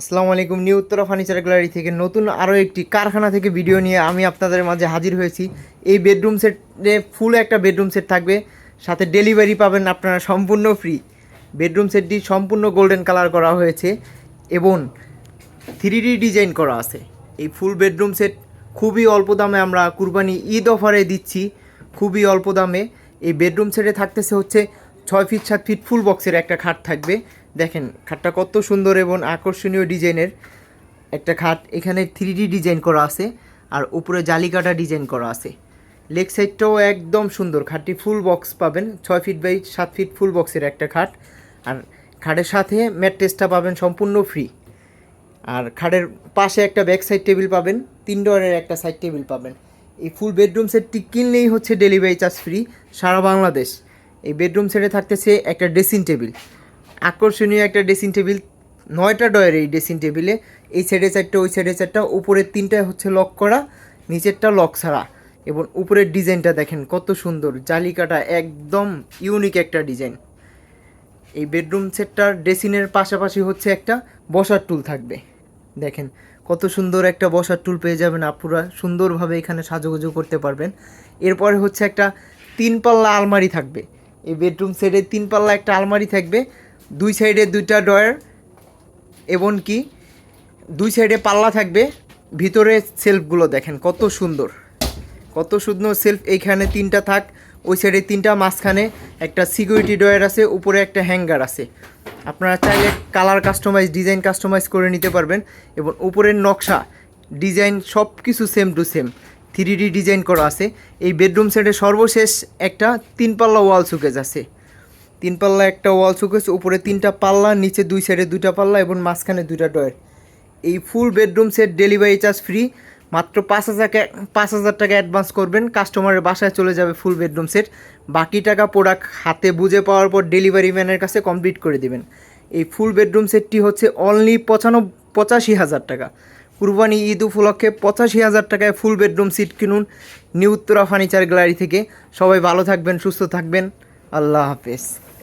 আসসালামু আলাইকুম, new Uttara furniture gallery থেকে নতুন আরও একটি কারখানা থেকে ভিডিও নিয়ে আমি আপনাদের মাঝে হাজির হয়েছি। এই বেডরুম সেটে ফুল একটা বেডরুম সেট থাকবে, সাথে ডেলিভারি পাবেন আপনারা সম্পূর্ণ ফ্রি। বেডরুম সেটটি সম্পূর্ণ গোল্ডেন কালার করা হয়েছে এবং থ্রি ডিজাইন করা আছে। এই ফুল বেডরুম সেট খুবই অল্প দামে আমরা কুরবানি ঈদ অফারে দিচ্ছি, খুবই অল্প দামে। এই বেডরুম সেটে থাকতেছে হচ্ছে ছয় ফিট, সাত ফিট ফুল বক্সের একটা খাট থাকবে। দেখেন, খাটটা কত সুন্দর এবং আকর্ষণীয় ডিজাইনের একটা খাট। এখানে থ্রি ডিজাইন করা আছে আর উপরে জালিকাটা ডিজাইন করা আছে। লেগ সাইডটাও একদম সুন্দর। খাটটি ফুল বক্স পাবেন। ছয় ফিট বাই সাত ফিট ফুল বক্সের একটা খাট। আর খাটের সাথে ম্যাট্রেসটা পাবেন সম্পূর্ণ ফ্রি আর খাটের পাশে একটা ব্যাক সাইড টেবিল পাবেন। তিন ডোয়ারের একটা সাইড টেবিল পাবেন। এই ফুল বেডরুম সেটটি কিনলেই হচ্ছে ডেলিভারি চার্জ ফ্রি সারা বাংলাদেশ। এই বেডরুম সেটে থাকতেছে একটা ড্রেসিং টেবিল আকর্ষণীয় একটা ড্রেসিং টেবিল নয়টা ডয়ের এই ড্রেসিং টেবিলে এই সাইডে চারটা, ওই সাইডে চারটা উপরের তিনটা হচ্ছে লক করা, নিচেরটা লক ছাড়া। এবং উপরের ডিজাইনটা দেখেন কত সুন্দর জালিকাটা একদম ইউনিক একটা ডিজাইন এই বেডরুম সেটটার ড্রেসিংয়ের পাশাপাশি হচ্ছে একটা বসার টুল থাকবে। দেখেন কত সুন্দর একটা বসার টুল পেয়ে যাবেন আপুরা, সুন্দরভাবে এখানে সাজুগুজু করতে পারবেন। এরপরে হচ্ছে একটা তিন পাল্লা আলমারি থাকবে। এই বেডরুম সেটে তিন পাল্লা একটা আলমারি থাকবে। দুই সাইডে দুইটা ডয়ার এবং কি দুই সাইডে পাল্লা থাকবে। ভিতরে সেলফগুলো দেখেন, কত সুন্দর। কত সুন্দর সেলফ, এইখানে তিনটা থাক, ওই সাইডে তিনটা, মাঝখানে একটা সিকিউরিটি ডয়ার আছে, উপরে একটা হ্যাঙ্গার আছে। আপনারা চাইলে কালার কাস্টমাইজ, ডিজাইন কাস্টমাইজ করে নিতে পারবেন, এবং উপরের নকশা, ডিজাইন সব কিছু same to same three design করা আছে। এই বেডরুম সেটের সর্বশেষ একটা তিন পাল্লা ওয়াল সুকেজ আছে। তিন পাল্লা একটা ওয়াল শোকেস উপরে তিনটা পাল্লা, নিচে দুই সাইডে দুইটা পাল্লা এবং মাঝখানে দুইটা ডয়ার এই full bedroom set delivery charge free মাত্র পাঁচ হাজার পাঁচ হাজার টাকা অ্যাডভান্স করবেন কাস্টমারের বাসায় চলে যাবে ফুল বেডরুম সেট বাকি টাকা প্রোডাক্ট হাতে বুঝে পাওয়ার পর ডেলিভারি ম্যানের কাছে কমপ্লিট করে দিবেন। এই ফুল বেডরুম সেটটি হচ্ছে অনলি পঁচানব্বই পঁচাশি হাজার টাকা। কুরবানি ঈদ উপলক্ষে পঁচাশি হাজার টাকায় ফুল বেডরুম সিট কিনুন নিউ উত্তরা ফার্নিচার গ্যালারি থেকে। সবাই ভালো থাকবেন, সুস্থ থাকবেন। আল্লাহ হাফেজ।